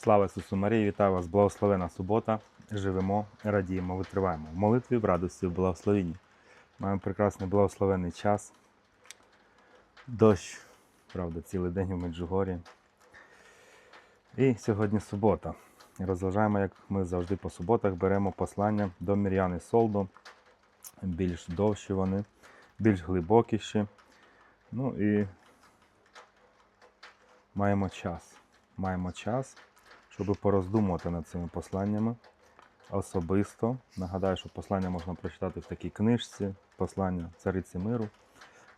Слава Ісусу Марії, вітаю вас, благословена субота. Живемо, радіємо, витриваємо. В молитві, в радості, в благословенні. Маємо прекрасний благословений час. Дощ, правда, цілий день у Меджугорі. І сьогодні субота. Розважаємо, як ми завжди по суботах беремо послання до Мір'яни Солдо. Більш довші вони, більш глибокіші. Ну і маємо час. Маємо час, щоб пороздумувати над цими посланнями особисто. Нагадаю, що послання можна прочитати в такій книжці, послання Цариці Миру,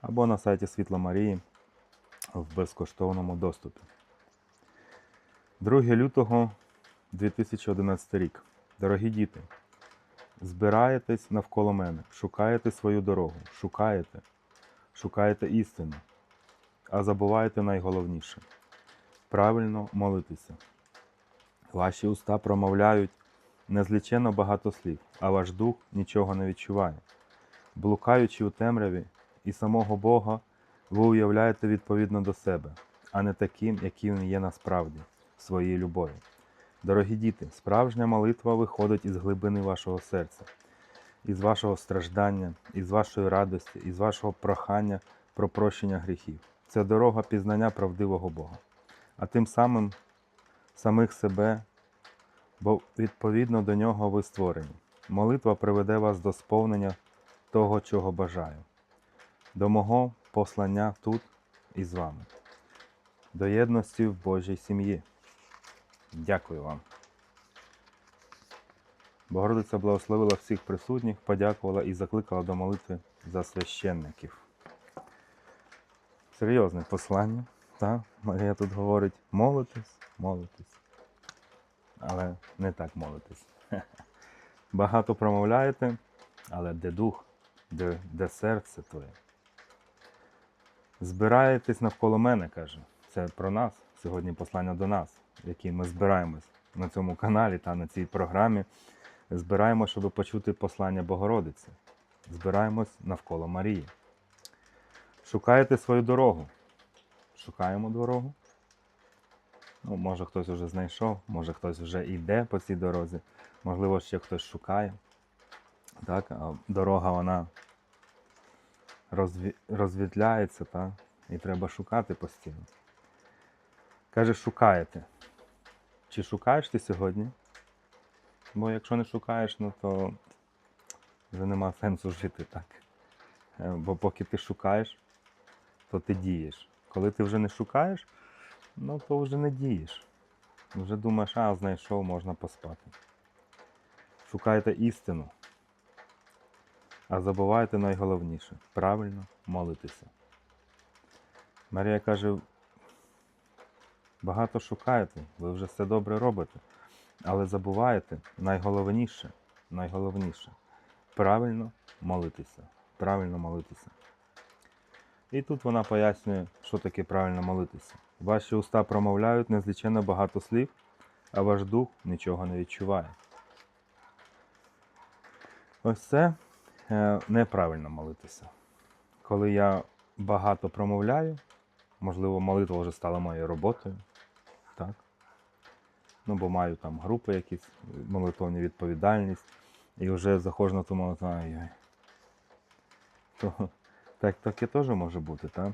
або на сайті Світла Марії в безкоштовному доступі. 2 лютого 2011 рік. Дорогі діти, збираєтесь навколо мене, шукаєте свою дорогу, шукаєте, шукаєте істину, а забуваєте найголовніше правильно молитися. Ваші уста промовляють незліченно багато слів, а ваш дух нічого не відчуває. Блукаючи у темряві і самого Бога, ви уявляєте відповідно до себе, а не таким, яким він є насправді, в своїй любові. Дорогі діти, справжня молитва виходить із глибини вашого серця, із вашого страждання, із вашої радості, із вашого прохання про прощення гріхів. Це дорога пізнання правдивого Бога а тим самим самих себе, бо відповідно до нього ви створені. Молитва приведе вас до сповнення того, чого бажаю, до мого послання тут і з вами, до єдності в Божій сім'ї. Дякую вам. Богородиця благословила всіх присутніх, подякувала і закликала до молитви за священників. Серйозне послання. Та, Марія тут говорить, молитись, молитись. Але не так молитись. Багато промовляєте, але де дух, де, де серце твоє. Збираєтесь навколо мене, каже. Це про нас. Сьогодні послання до нас, в якій ми збираємось на цьому каналі та на цій програмі. Збираємо, щоб почути послання Богородиці. Збираємось навколо Марії. Шукаєте свою дорогу шукаємо дорогу. Ну, може хтось вже знайшов, може хтось вже йде по цій дорозі, можливо, ще хтось шукає. Так? А дорога вона розві... розвітляється, так? і треба шукати постійно. Каже, шукаєте. Чи шукаєш ти сьогодні? Бо якщо не шукаєш, ну то вже нема сенсу жити так. Е, Бо поки ти шукаєш, то ти дієш. Коли ти вже не шукаєш, ну то вже не дієш. Вже думаєш, а знайшов, можна поспати. Шукайте істину. А забувайте найголовніше правильно молитися. Марія каже, багато шукаєте, ви вже все добре робите, але забуваєте найголовніше, найголовніше правильно молитися. Правильно молитися. І тут вона пояснює, що таке правильно молитися. Ваші уста промовляють незліченно багато слів, а ваш дух нічого не відчуває. Ось це е, неправильно молитися. Коли я багато промовляю, можливо, молитва вже стала моєю роботою. Так? Ну, бо маю там групи якісь, молитовні відповідальність, і вже заходжу на ту молитву. То так таке теж може бути, так?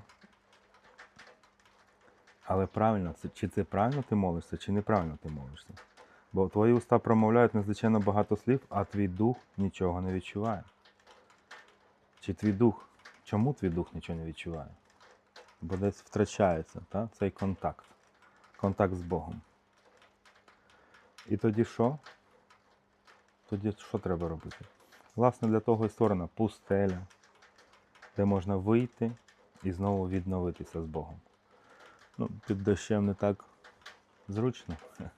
Але правильно, це, чи це правильно ти молишся, чи неправильно ти молишся? Бо твої уста промовляють надзвичайно багато слів, а твій дух нічого не відчуває. Чи твій дух? Чому твій дух нічого не відчуває? Бо десь втрачається так? цей контакт. Контакт з Богом. І тоді що? Тоді що треба робити? Власне, для того і створена пустеля де можна вийти і знову відновитися з Богом. Ну, Під дощем не так зручно,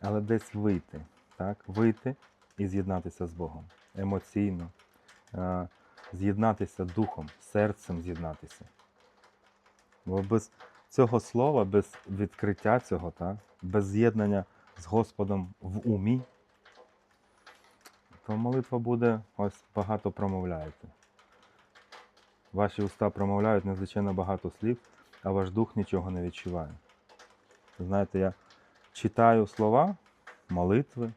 але десь вийти, так? вийти і з'єднатися з Богом емоційно, з'єднатися духом, серцем з'єднатися. Бо без цього слова, без відкриття цього, так? без з'єднання з Господом в умі, то молитва буде ось багато промовляєте. Ваші уста промовляють надзвичайно багато слів, а ваш дух нічого не відчуває. Знаєте, я читаю слова, молитви,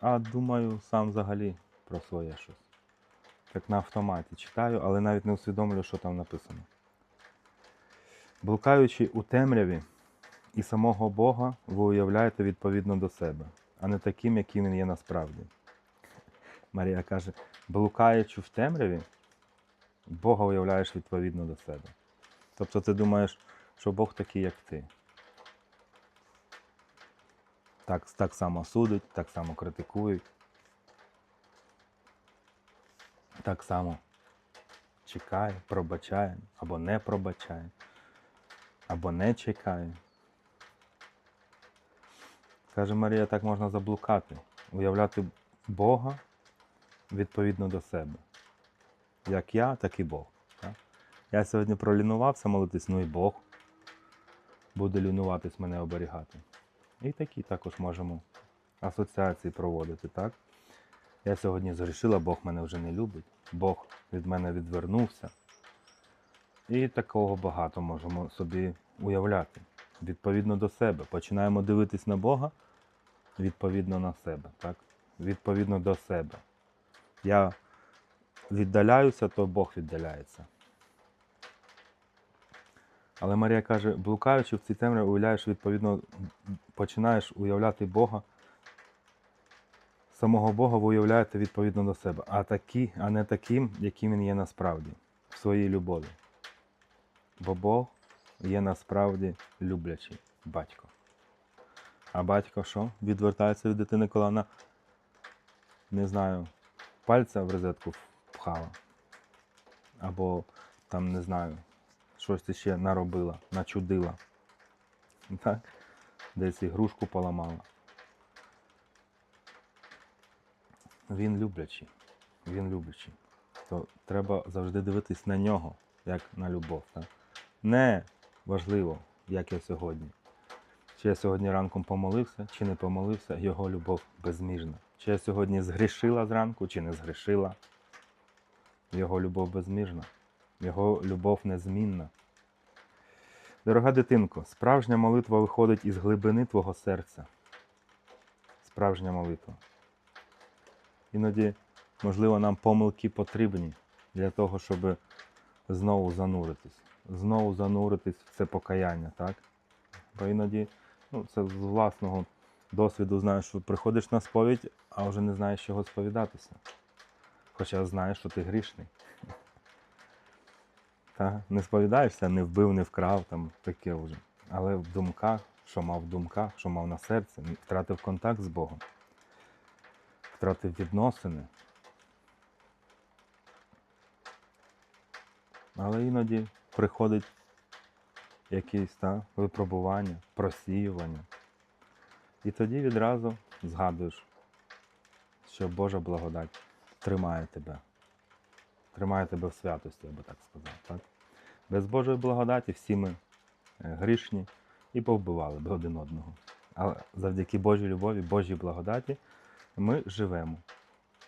а думаю сам взагалі про своє щось. Як на автоматі читаю, але навіть не усвідомлюю, що там написано. Блукаючи у темряві і самого Бога, ви уявляєте відповідно до себе, а не таким, яким він є насправді. Марія каже: блукаючи в темряві, Бога уявляєш відповідно до себе. Тобто ти думаєш, що Бог такий, як ти. Так, так само судить, так само критикують. Так само чекає, пробачає, або не пробачає, або не чекає. Каже Марія, так можна заблукати, уявляти Бога відповідно до себе. Як я, так і Бог. Я сьогодні пролінувався молитись, ну і Бог буде лінуватись мене оберігати. І такі також можемо асоціації проводити, так? Я сьогодні згрішила, Бог мене вже не любить, Бог від мене відвернувся. І такого багато можемо собі уявляти. Відповідно до себе. Починаємо дивитись на Бога відповідно на себе, так? Відповідно до себе. Я віддаляюся, то Бог віддаляється. Але Марія каже, блукаючи в цій темряві, уявляєш, відповідно, починаєш уявляти Бога. Самого Бога ви уявляєте відповідно до себе, а, такі, а не таким, яким він є насправді, в своїй любові. Бо Бог є насправді люблячий батько. А батько що? Відвертається від дитини, коли вона, не знаю, пальця в розетку впхала. Або там, не знаю, щось ти ще наробила, начудила. Так? Десь ігрушку поламала. Він люблячий. Він люблячий. То треба завжди дивитись на нього, як на любов. Так? Не важливо, як я сьогодні. Чи я сьогодні ранком помолився, чи не помолився, його любов безміжна. Чи я сьогодні згрішила зранку, чи не згрішила. Його любов безміжна, його любов незмінна. Дорога дитинко, справжня молитва виходить із глибини твого серця. Справжня молитва. Іноді, можливо, нам помилки потрібні для того, щоб знову зануритись. Знову зануритись в це покаяння, так? Бо іноді, ну, це з власного досвіду знаєш, що приходиш на сповідь, а вже не знаєш, чого сповідатися. Хоча знаєш, що ти грішний. Та? Не сповідаєшся, не вбив, не вкрав, там таке вже. Але в думках, що мав в думках, що мав на серці, втратив контакт з Богом, втратив відносини. Але іноді приходить якесь та, випробування, просіювання. І тоді відразу згадуєш, що Божа благодать тримає тебе. Тримає тебе в святості, я би так сказав. Так? Без Божої благодаті всі ми е, грішні і повбивали б один одного. Але завдяки Божій любові, Божій благодаті ми живемо,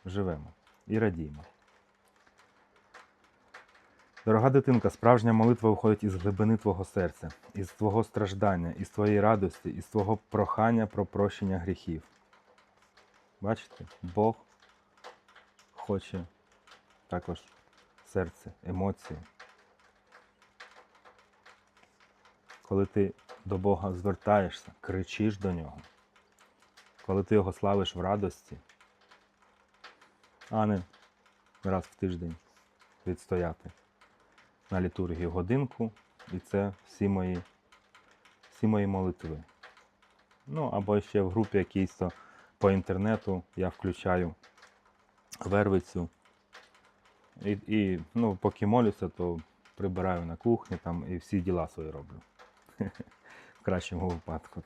живемо і радіємо. Дорога дитинка, справжня молитва виходить із глибини твого серця, із твого страждання, із твоєї радості, із твого прохання про прощення гріхів. Бачите, Бог хоче також серце, емоції. Коли ти до Бога звертаєшся, кричиш до нього, коли ти його славиш в радості, а не раз в тиждень відстояти на літургію годинку, і це всі мої, всі мої молитви. Ну, або ще в групі якійсь то по інтернету я включаю вервицю. І, і ну, поки молюся, то прибираю на кухні там і всі діла свої роблю. В кращому випадку.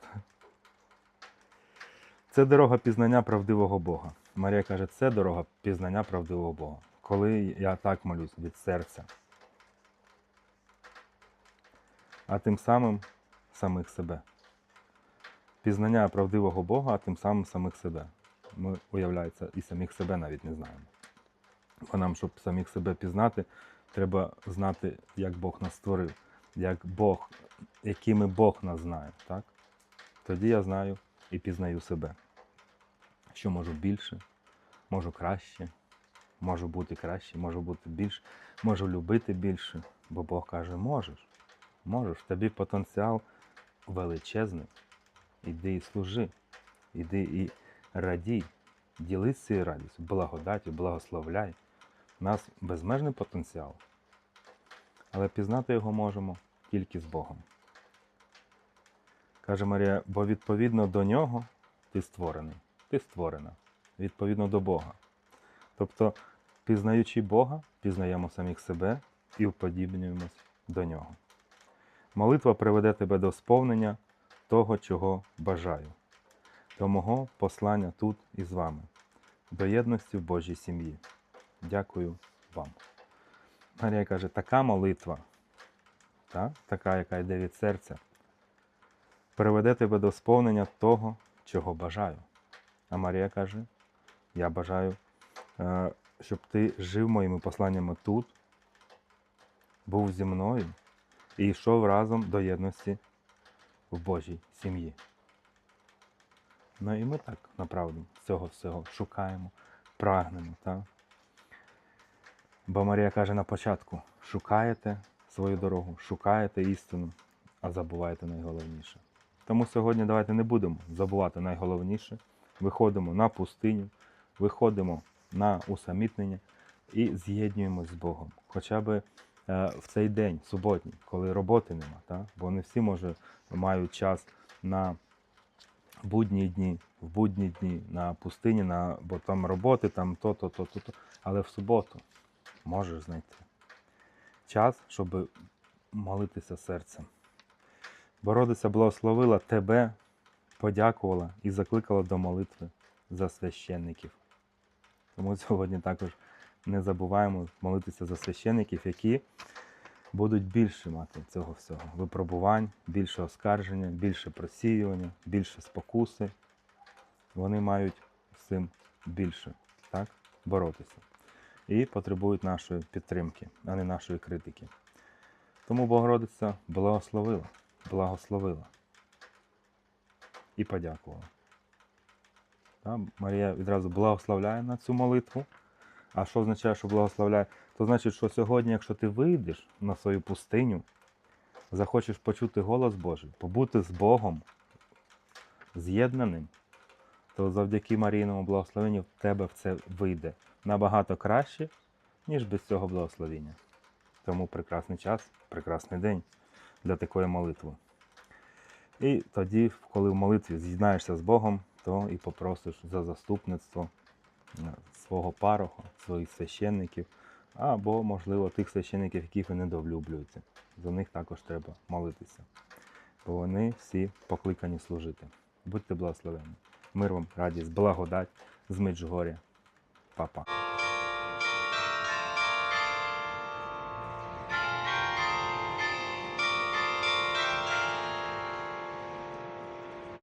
Це дорога пізнання правдивого Бога. Марія каже, це дорога пізнання правдивого Бога. Коли я так молюсь від серця. А тим самим самих себе. Пізнання правдивого Бога, а тим самим самих себе. Ми, уявляється, і самих себе навіть не знаємо. Бо нам, щоб самих себе пізнати, треба знати, як Бог нас створив, як Бог, якими Бог нас знає. Так? Тоді я знаю і пізнаю себе, що можу більше, можу краще, можу бути краще, можу бути більше, можу любити більше, бо Бог каже, можеш, можеш, тобі потенціал величезний. Іди і служи, іди і радій, ділись цією радістю, благодаті, благословляй. У нас безмежний потенціал, але пізнати його можемо тільки з Богом. Каже Марія, бо відповідно до нього ти створений, ти створена, відповідно до Бога. Тобто, пізнаючи Бога, пізнаємо самих себе і уподібнюємось до нього. Молитва приведе тебе до сповнення того, чого бажаю, до мого послання тут і з вами, до єдності в Божій сім'ї. Дякую вам. Марія каже, така молитва, та, така, яка йде від серця, приведе тебе до сповнення того, чого бажаю. А Марія каже: Я бажаю, е, щоб ти жив моїми посланнями тут, був зі мною і йшов разом до єдності в Божій сім'ї. Ну і ми так направду цього всього шукаємо, прагнемо. Так? Бо Марія каже на початку: шукаєте свою дорогу, шукаєте істину, а забуваєте найголовніше. Тому сьогодні давайте не будемо забувати найголовніше. Виходимо на пустиню, виходимо на усамітнення і з'єднуємось з Богом. Хоча б е, в цей день, суботній, коли роботи нема, та? бо не всі може, мають час на будні дні, в будні дні, на пустині, на, бо там роботи, там то-то, то-то, то. але в суботу можеш знайти час, щоб молитися серцем. Бородиця благословила тебе, подякувала і закликала до молитви за священників. Тому сьогодні також не забуваємо молитися за священників, які будуть більше мати цього всього. Випробувань, більше оскарження, більше просіювання, більше спокуси. Вони мають з цим більше так, боротися. І потребують нашої підтримки, а не нашої критики. Тому Богородиця благословила, благословила і подякувала. Марія відразу благословляє на цю молитву. А що означає, що благословляє? То значить, що сьогодні, якщо ти вийдеш на свою пустиню, захочеш почути голос Божий, побути з Богом, з'єднаним, то завдяки Марійному благословенню в тебе це вийде набагато краще, ніж без цього благословення. Тому прекрасний час, прекрасний день для такої молитви. І тоді, коли в молитві з'єднаєшся з Богом, то і попросиш за заступництво е, свого пароха, своїх священників, або, можливо, тих священників, яких ви недовлюблюєте. За них також треба молитися. Бо вони всі покликані служити. Будьте благословені. Мир вам, радість, благодать з Меджгоря. Па-па.